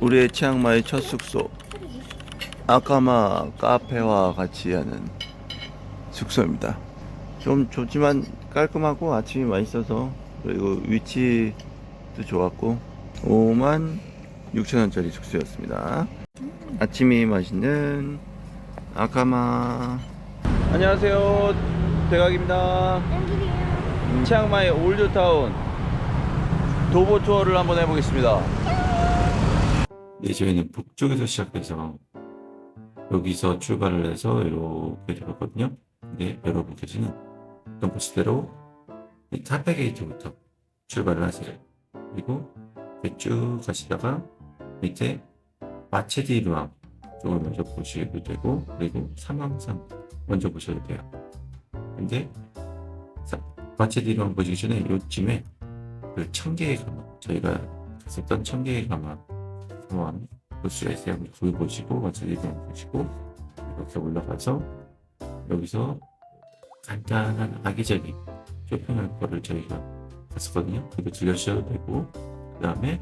우리의 치앙마이 첫 숙소 아까마 카페와 같이 하는 숙소입니다. 좀 좋지만 깔끔하고 아침이 맛있어서 그리고 위치도 좋았고 5만 6천 원짜리 숙소였습니다. 아침이 맛있는 아까마 안녕하세요 대각입니다. 음, 치앙마이 올드타운 도보 투어를 한번 해보겠습니다. 네, 저희는 북쪽에서 시작해서 여기서 출발을 해서 이렇게 들어갔거든요. 근데 여러분께서는 동버스대로 이 타페 게이트부터 출발을 하세요. 그리고 쭉 가시다가 밑에 마체디루암 쪽을 먼저 보시도 되고 그리고 삼황산 먼저 보셔도 돼요. 근데 사- 마체디루암 보시기 전에 요쯤에 그 청개의 가마 저희가 갔었던 청개의 가마 한번 볼 수가 있어요. 거기 보시고 마체디루암 보시고 이렇게 올라가서 여기서 간단한 악기적인 쇼핑할 거를 저희가 갔었거든요. 그거 들려주셔도 되고 그 다음에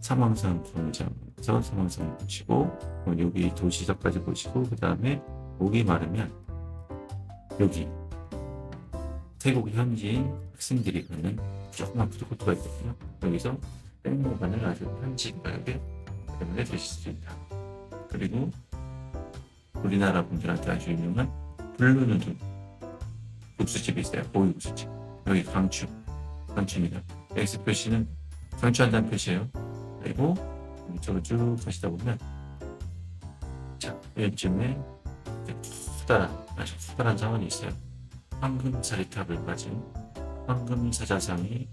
삼황산 공장에서 삼황산 보시고 어, 여기 도시석까지 보시고 그 다음에 목이 마르면 여기 태국 현지인 학생들이 가는 조그만 푸드코트가 있거든요. 여기서 땡모반을 아주 현지 가격에 때문에 있다. 그리고 우리나라 분들한테 아주 유명한 블루누드 국수집이 있어요. 고기국수집. 여기 강추. 강추입니다. X 표시는 강추한다는 표시예요. 그리고 이쪽으로 쭉 가시다 보면 자, 여기쯤에 수다란, 아주 수다란 자원이 있어요. 황금사리탑을 가진 황금사자상이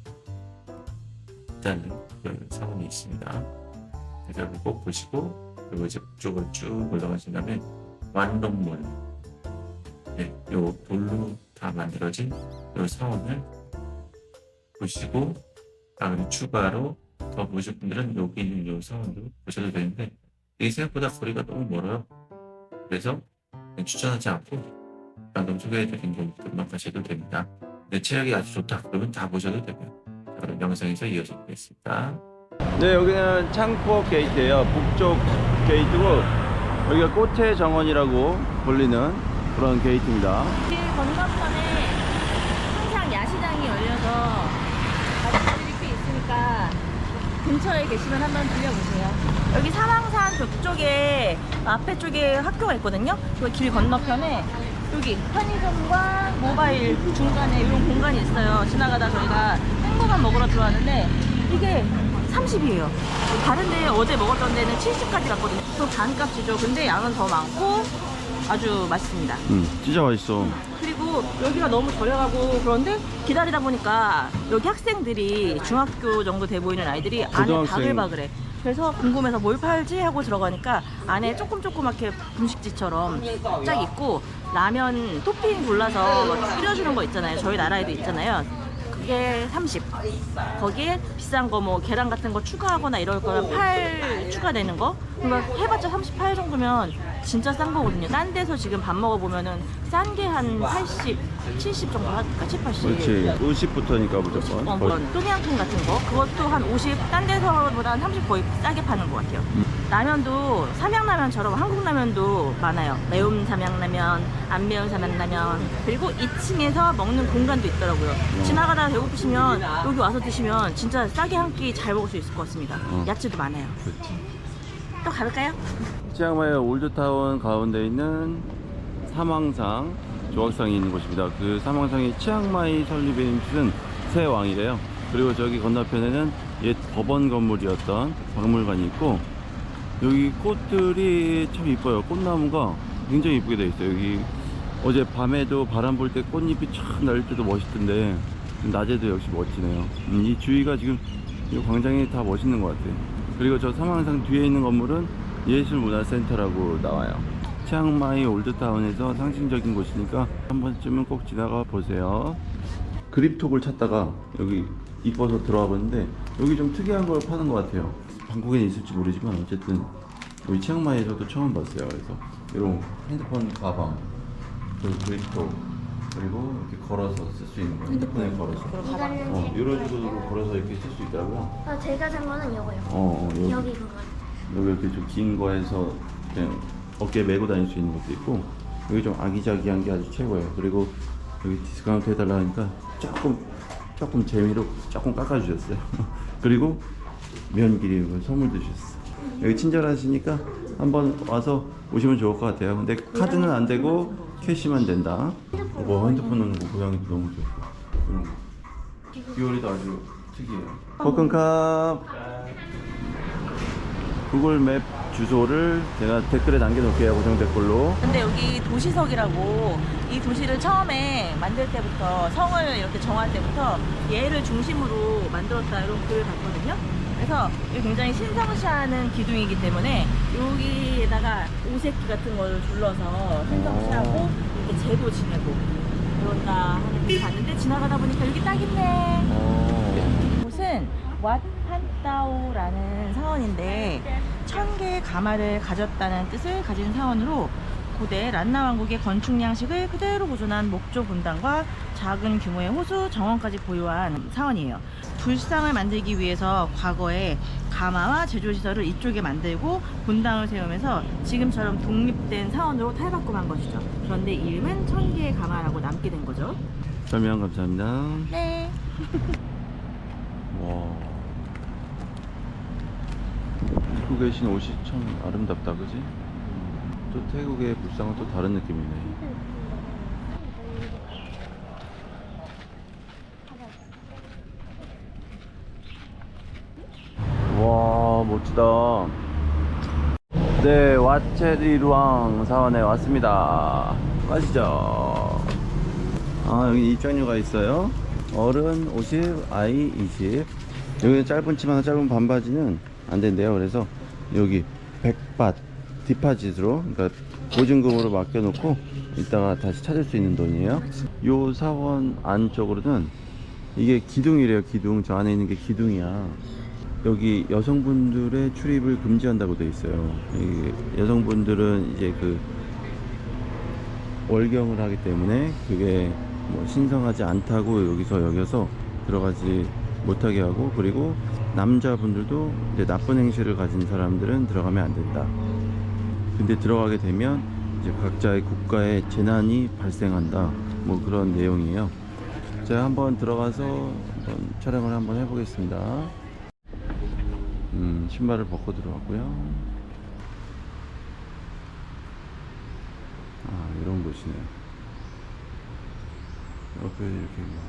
있다는 그런 사원이 있습니다. 그걸 꼭 보시고 그리고 이제 북쪽으로 쭉 올라가신 다음에 완동문 네, 요 돌로 다 만들어진 요 사원을 보시고 다음에 추가로 더 보실 분들은 여기 있는 요 사원도 보셔도 되는데 이게 생각보다 거리가 너무 멀어요. 그래서 추천하지 않고 방금 소개해드린 곳들만 가셔도 됩니다. 내 체력이 아주 좋다. 그러면 다 보셔도 되고요. 자, 그럼 영상에서 이어서 보겠습니다. 네, 여기는 창포 게이트예요. 북쪽 게이트고 여기가 꽃의 정원이라고 불리는 그런 게이트입니다. 길 건너편에 항상 야시장이 열려서 가족들이 꽤 있으니까 근처에 계시면 한번 들려보세요. 여기 사망산 저쪽에 앞에 쪽에 학교가 있거든요. 그 길 건너편에 여기 편의점과 모바일 중간에 이런 공간이 있어요. 지나가다 저희가 햄버거 먹으러 들어왔는데 이게 30이에요. 다른데 어제 먹었던 데는 70까지 갔거든요. 또 반값이죠. 근데 양은 더 많고 아주 맛있습니다. 음, 진짜 맛있어. 그리고 여기가 너무 저렴하고 그런데 기다리다 보니까 여기 학생들이 중학교 정도 돼 보이는 아이들이 안에 고등학생. 바글바글해. 그래서 궁금해서 뭘 팔지 하고 들어가니까 안에 조금 조그맣게 분식집처럼 쫙 있고 라면 토핑 골라서 끓여주는 거 있잖아요. 저희 나라에도 있잖아요. 그게 30. 거기에 비싼 거 뭐 계란 같은 거 추가하거나 이럴 거면 8 추가되는 거. 그러니까 해봤자 38 정도면 진짜 싼 거거든요. 딴 데서 지금 밥 먹어보면은 싼 게 한 80, 70 정도 하니까 7, 80. 그렇지. 50부터니까 무조건. 어, 뭐, 또미앙통 같은 거 그것도 한 50, 딴 데서보다 한30 거의 싸게 파는 것 같아요. 라면도 삼양라면처럼 한국 라면도 많아요. 매운 삼양라면, 안 매운 삼양라면. 그리고 2층에서 먹는 공간도 있더라고요. 지나가다가 배고프시면 여기 와서 드시면 진짜 싸게 한 끼 잘 먹을 수 있을 것 같습니다. 어. 야채도 많아요. 또 가볼까요? 치앙마이 올드타운 가운데 있는 사망상 조각상이 있는 곳입니다. 그 사망상이 치앙마이 설립에 힘쓴 새 왕이래요. 그리고 저기 건너편에는 옛 법원 건물이었던 박물관이 있고 여기 꽃들이 참 이뻐요. 꽃나무가 굉장히 이쁘게 되어 있어요. 여기 어제 밤에도 바람 불 때 꽃잎이 촥날 때도 멋있던데 낮에도 역시 멋지네요. 음, 이 주위가 지금 이 광장이 다 멋있는 것 같아요. 그리고 저 사망상 뒤에 있는 건물은 예술문화센터라고 나와요. 치앙마이 올드타운에서 상징적인 곳이니까 한 번쯤은 꼭 지나가 보세요. 그립톡을 찾다가 여기 이뻐서 들어와 봤는데 여기 좀 특이한 걸 파는 것 같아요. 방콕에는 있을지 모르지만 어쨌든 여기 치앙마이에서도 처음 봤어요. 그래서 이런 핸드폰 가방, 그리고 그립톡 그리고 이렇게 걸어서 쓸 수 있는 거 핸드폰에 걸어서 이거는 어, 이런 식으로 걸어서 이렇게 쓸 수 있더라고요. 어, 제가 산 거는 이거요. 어, 어 여기. 여기 그거. 여기 이렇게 좀 긴 거에서 그냥 어깨에 메고 다닐 수 있는 것도 있고 여기 좀 아기자기한 게 아주 최고예요. 그리고 여기 디스카운트 해달라 하니까 조금 조금 재미로 조금 깎아주셨어요. 그리고 면 기름을 선물도 주셨어. 여기 친절하시니까 한번 와서 오시면 좋을 것 같아요. 근데 카드는 안 되고 캐시만 된다. 뭐 핸드폰 넣는 거 모양이 너무 좋고. 음. 비오리도 아주 특이해요. 코큰캅 구글 맵 주소를 제가 댓글에 남겨놓을게요. 고정 댓글로. 근데 여기 도시석이라고 이 도시를 처음에 만들 때부터 성을 이렇게 정할 때부터 얘를 중심으로 만들었다 이런 글을 봤거든요. 그래서 이게 굉장히 신성시하는 기둥이기 때문에 여기에다가 오색기 같은 걸 둘러서 신성시하고 이렇게 제도 지내고 그런다 하는 걸 봤는데 지나가다 보니까 여기 딱 있네. 어. 이곳은 왓판따오라는 사원인데 천 개의 가마를 가졌다는 뜻을 가진 사원으로 고대 란나 왕국의 건축 양식을 그대로 보존한 목조 분당과 작은 규모의 호수 정원까지 보유한 사원이에요. 불상을 만들기 위해서 과거에 가마와 제조 시설을 이쪽에 만들고 분당을 세우면서 지금처럼 독립된 사원으로 탈바꿈한 것이죠. 그런데 이름은 천 개의 가마라고 남게 된 거죠. 설명 감사합니다. 네. 와. 입고 계신 옷이 참 아름답다, 그지? 또 태국의 불상은 또 다른 느낌이네. 와, 멋지다. 네, 와체리루앙 사원에 왔습니다. 가시죠. 아, 여기 입장료가 있어요. 어른 50, 아이 20. 여기는 짧은 치마나 짧은 반바지는 안 된대요. 그래서 여기 100밭 디파짓으로, 그러니까 보증금으로 맡겨놓고 이따가 다시 찾을 수 있는 돈이에요. 요 사원 안쪽으로는 이게 기둥이래요. 기둥. 저 안에 있는 게 기둥이야. 여기 여성분들의 출입을 금지한다고 돼 있어요. 이 여성분들은 이제 그 월경을 하기 때문에 그게 뭐 신성하지 않다고 여기서 여겨서 들어가지 못하게 하고 그리고 남자분들도 이제 나쁜 행실을 가진 사람들은 들어가면 안 된다. 근데 들어가게 되면 이제 각자의 국가에 재난이 발생한다. 뭐 그런 내용이에요. 제가 한번 들어가서 한번 촬영을 한번 해보겠습니다. 음, 신발을 벗고 들어왔고요. 아, 이런 곳이네요. 옆에 이렇게 뭐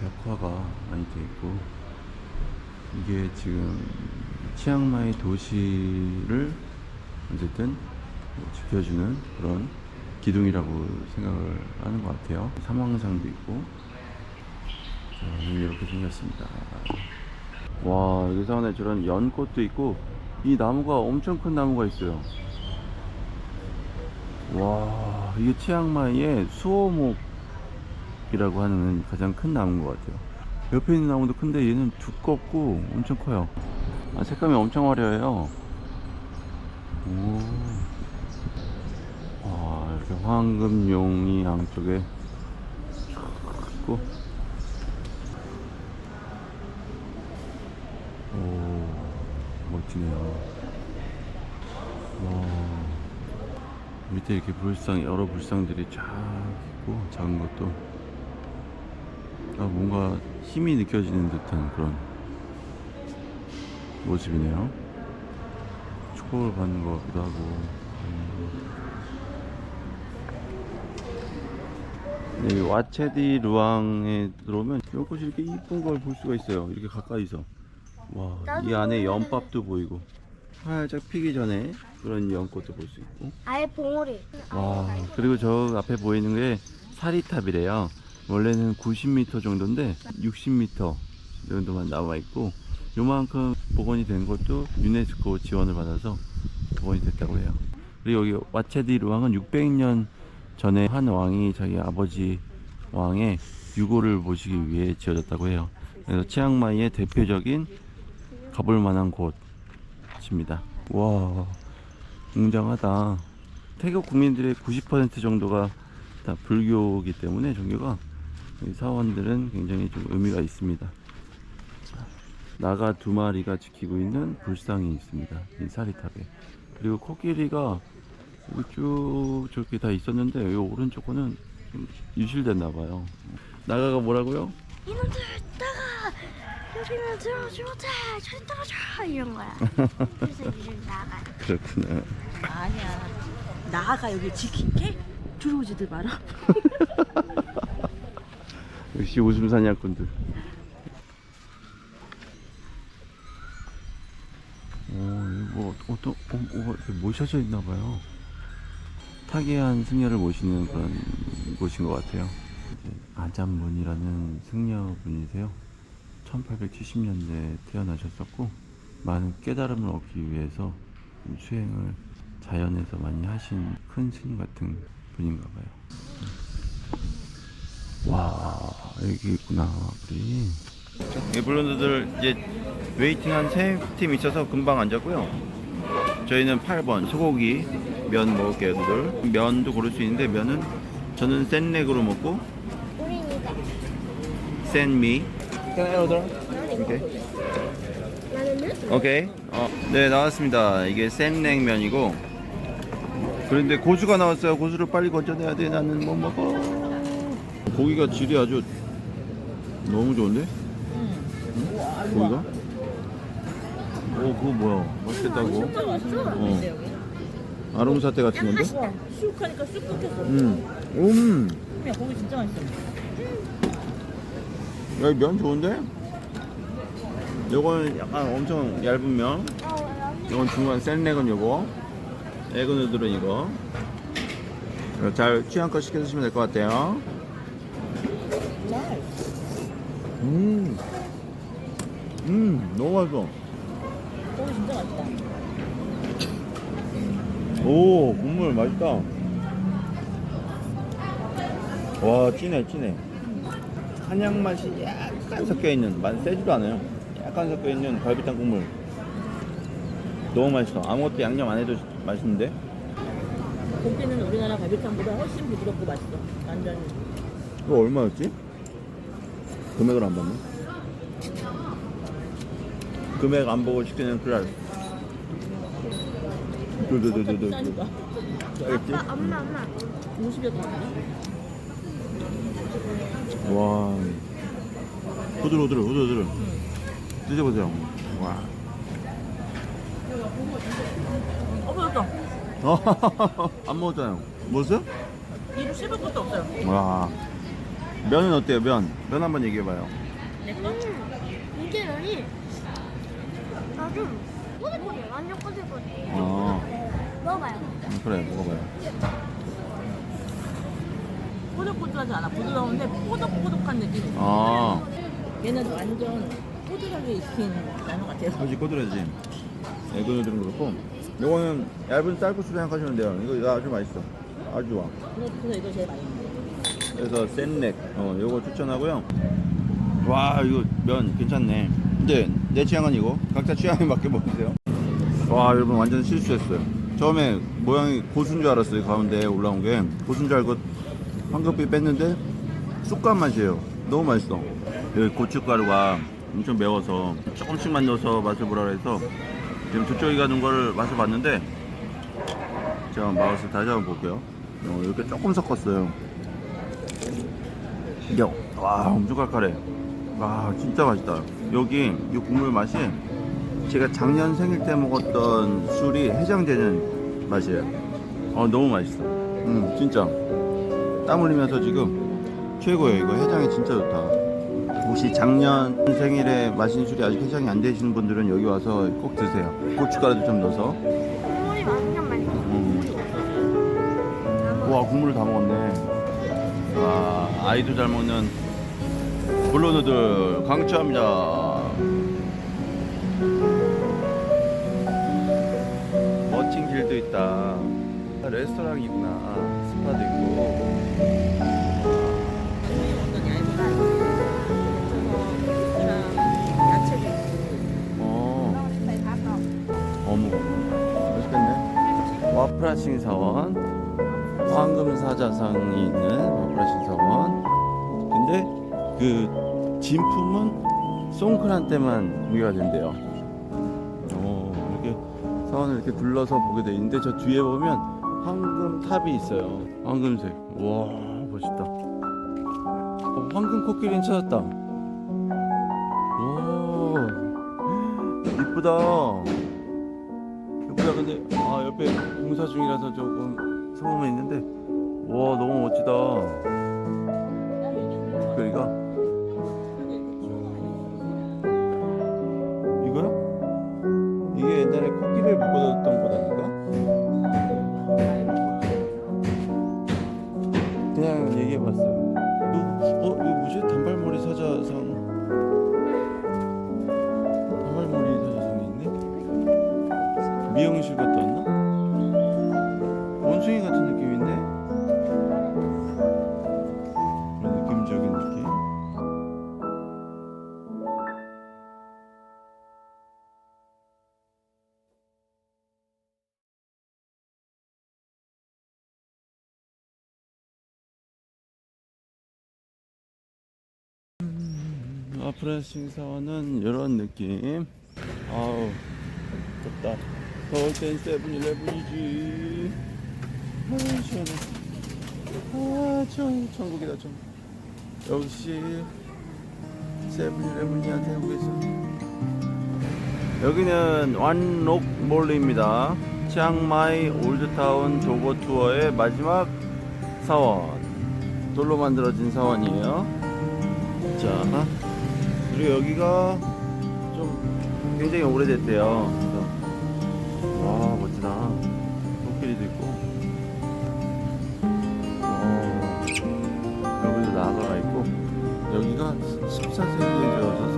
벽화가 많이 돼 있고, 이게 지금 치앙마이 도시를 어쨌든 뭐 지켜주는 그런 기둥이라고 생각을 하는 것 같아요. 사망상도 있고, 자, 이렇게 생겼습니다. 와, 여기 사원에 저런 연꽃도 있고, 이 나무가 엄청 큰 나무가 있어요. 와, 이게 치앙마이의 수오목이라고 하는 가장 큰 나무인 것 같아요. 옆에 있는 나무도 큰데 얘는 두껍고 엄청 커요. 아, 색감이 엄청 화려해요. 오. 와, 이렇게 황금용이 양쪽에 쭉 있고. 오, 멋지네요. 와, 밑에 이렇게 불상, 여러 불상들이 쫙 있고, 작은 것도. 아, 뭔가 힘이 느껴지는 듯한 그런 모습이네요. 축복을 받는 것 같기도 하고. 음. 네, 와체디 루앙에 들어오면 여기서 이렇게 이쁜 걸 볼 수가 있어요. 이렇게 가까이서. 와, 이 안에 연밥도 보이고. 살짝 피기 전에 그런 연꽃도 볼 수 있고. 아예 봉우리. 와, 그리고 저 앞에 보이는 게 사리탑이래요. 원래는 90m 정도인데 60m 정도만 나와 있고 요만큼 복원이 된 것도 유네스코 지원을 받아서 복원이 됐다고 해요. 그리고 여기 와체디 루왕은 600년 전에 한 왕이 자기 아버지 왕의 유고를 모시기 위해 지어졌다고 해요. 그래서 치앙마이의 대표적인 가볼 만한 곳입니다. 와, 웅장하다. 태국 국민들의 90% 정도가 다 불교이기 때문에 종교가 이 사원들은 굉장히 좀 의미가 있습니다. 자, 나가 두 마리가 지키고 있는 불상이 있습니다. 이 사리탑에. 그리고 코끼리가 쭉 저렇게 다 있었는데 이 오른쪽 거는 좀 유실됐나 봐요. 나가가 뭐라고요? 이놈들 나가 여기는 들어오지 못해 저리 떨어져 이런 거야 그래서 이를 나가 그렇구나. 아니야. 나가 여기 지킬게? 들어오지들 마라. 역시 웃음 사냥꾼들. 어, 이거 뭐 어떤 어, 어, 이렇게 모셔져 있나 봐요. 타계한 승려를 모시는 그런 곳인 것 같아요. 아잠문이라는 승려분이세요. 1870년대에 태어나셨었고 많은 깨달음을 얻기 위해서 수행을 자연에서 많이 하신 큰 스님 같은 분인가 봐요. 와 여기 있구나 우리. 이 블론드들 이제 웨이팅 한 세 팀 있어서 금방 앉았고요. 저희는 8번 소고기 면 먹을게요 누들. 면도 고를 수 있는데 면은 저는 센 렉으로 먹고 우린 이거 센미 Can I order? 오케이 나는은 오케이 어, 네 나왔습니다 이게 센냉면이고 그런데 고수가 나왔어요 고수를 빨리 건져내야 돼 나는 못 먹어 고기가 질이 아주 너무 좋은데? 응? 고기가? 오 그거 뭐야 맛있겠다고 진짜 거 같은데 여기. 아롱 사태 같은 건데? 와, 쑥 하니까 쑥 끓였어. 음, 음, 야, 고기 진짜 맛있어. 야, 면 좋은데? 요거는 약간 엄청 얇은 면. 이건 중간 센렉은 요거. 에그 누들은 이거. 잘 취향껏 시켜 드시면 될 것 같아요. 음, 음, 너무 맛있어. 고기 진짜 맛있다. 오, 국물 맛있다. 와, 진해, 진해. 한약 맛이 약간 섞여 있는, 맛 세지도 않아요. 약간 섞여 있는 갈비탕 국물. 너무 맛있어. 아무것도 양념 안 해도 맛있는데? 고기는 우리나라 갈비탕보다 훨씬 부드럽고 맛있어. 완전히. 이거 얼마였지? 금액을 안 봤네. 금액 안 보고 시키는 클랄. 두두두두두. 비싸니까. 알겠지? 엄마 엄마 50여 원. 와. 후들후들 후들후들. 드셔보세요. 와. 어, 맛있다. 안 먹었잖아요. 먹었어요? 입 씹을 것도 없어요. 와. 면은 어때요? 면. 면 한번 얘기해봐요. 내 거? 음, 이게 면이 아주 꼬들꼬들 완전 꼬들꼬들 어. 먹어봐요 음, 그래, 먹어봐요. 꼬들꼬들하지 않아. 부드러운데 꼬독꼬독한 느낌. 아. 얘는 완전 꼬들하게 익힌 라면 같아요. 솔직히 꼬들하지. 에그누들은 그렇고. 요거는 얇은 쌀국수 생각하시면 돼요. 이거, 아주 맛있어. 아주 좋아. 그래서 이거 제일 맛있는 그래서 센렉 어 요거 추천하고요 와 이거 면 괜찮네 근데 내 취향은 이거 각자 취향에 맞게 먹으세요 와 여러분 완전 실수했어요 처음에 모양이 고수인 줄 알았어요 가운데 올라온 게 고수인 줄 알고 황급히 뺐는데 쑥갓 맛이에요. 너무 맛있어. 여기 고춧가루가 엄청 매워서 조금씩만 넣어서 맛을 보라 그래서 지금 두쪽이 가는 거를 맛을 봤는데 제가 맛을 다시 한번 볼게요. 어, 이렇게 조금 섞었어요. 야, 와 엄청 칼칼해. 와 진짜 맛있다. 여기 이 국물 맛이 제가 작년 생일 때 먹었던 술이 해장되는 맛이에요. 어 너무 맛있어. 음 진짜 땀 흘리면서 지금 최고예요. 이거 해장이 진짜 좋다. 혹시 작년 생일에 마신 술이 아직 해장이 안 되시는 분들은 여기 와서 꼭 드세요. 고춧가루도 좀 넣어서. 국물이 완전 맛있어. 음. 와 국물을 다 먹었네. 와 아이도 잘 먹는 블루누들 강추합니다. 멋진 길도 있다. 레스토랑이구나. 스파도 있고 어. 와프라칭 사원. 황금 사자상이 있는 와프라칭 사원. 근데 그 진품은 송크란 때만 공개가 된대요. 오, 이렇게 사원을 이렇게 둘러서 보게 돼 있는데 저 뒤에 보면 황금 탑이 있어요. 황금색. 와, 멋있다. 어, 황금 코끼리는 찾았다. 오, 이쁘다. 이쁘다. 근데 아 옆에 공사 중이라서 조금 소음은 있는데, 와 너무 멋지다. 코끼리가 아프레싱 사원은 이런 느낌. 아우 덥다. 더울 땐 세븐일레븐이지. 아 시원해. 아 천, 천국이다 천국. 역시 세븐일레븐이야 태국에서. 여기는 완록몰리입니다. 치앙마이 올드타운 도보 투어의 마지막 사원. 돌로 만들어진 사원이에요. 자, 그리고 여기가 좀 굉장히 오래됐대요. 와 멋지다. 코끼리도 있고. 어, 여기도 나가가 있고 여기가 14세기에 지어져서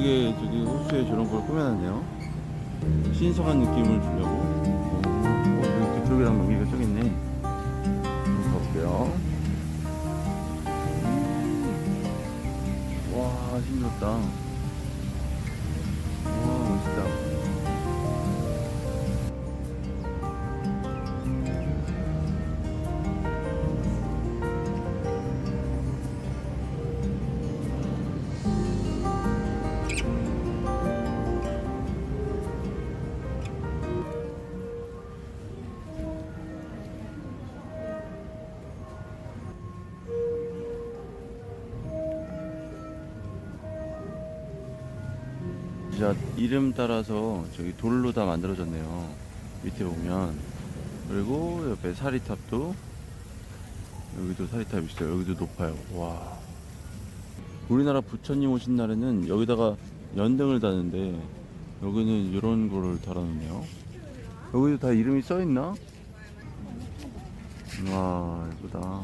멋지게 저기 호수에 저런 걸 꾸며놨네요. 신성한 느낌을 주려고. 오, 어, 그쪽이랑 여기가 저기 있네. 한번 가볼게요. 와, 힘들었다. 진짜 이름 따라서 저기 돌로 다 만들어졌네요. 밑에 보면 그리고 옆에 사리탑도 여기도 사리탑 있어요. 여기도 높아요. 와. 우리나라 부처님 오신 날에는 여기다가 연등을 다는데 여기는 이런 거를 달아놓네요. 여기도 다 이름이 써 있나? 와 예쁘다.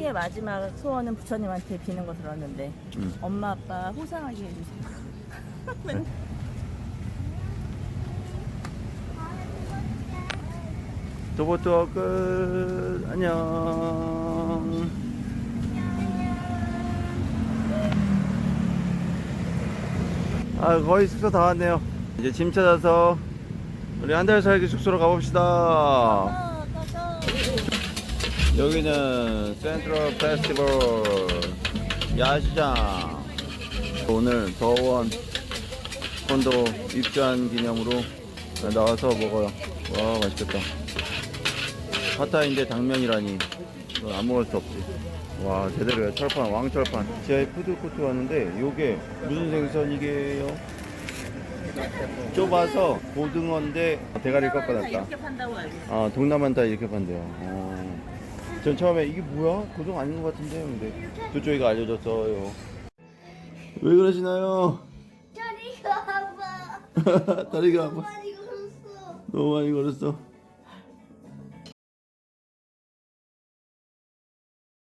소미의 마지막 소원은 부처님한테 비는 거 들었는데 음. 엄마 아빠 호상하게 해주세요. 도보투어 끝. 안녕. 아 거의 숙소 다 왔네요. 이제 짐 찾아서 우리 한 달 살기 숙소로 가봅시다 여기는 센트럴 페스티벌 야시장. 오늘 더원 콘도 입주한 기념으로 나와서 먹어요. 와 맛있겠다. 파타인데 당면이라니. 안 먹을 수 없지. 와 제대로야 철판 왕철판. 지하에 푸드코트 왔는데 요게 무슨 생선이게요? 좁아서 고등어인데 대가리를 깎아놨다. 아 동남안 다 이렇게 판대요. 어. 전 처음에 이게 뭐야? 고등 아닌 것 같은데 근데 저쪽이가 알려줬어요. 왜 그러시나요? 다리가 아파. 다리가 아파. 많이 걸었어. 너무 많이 걸었어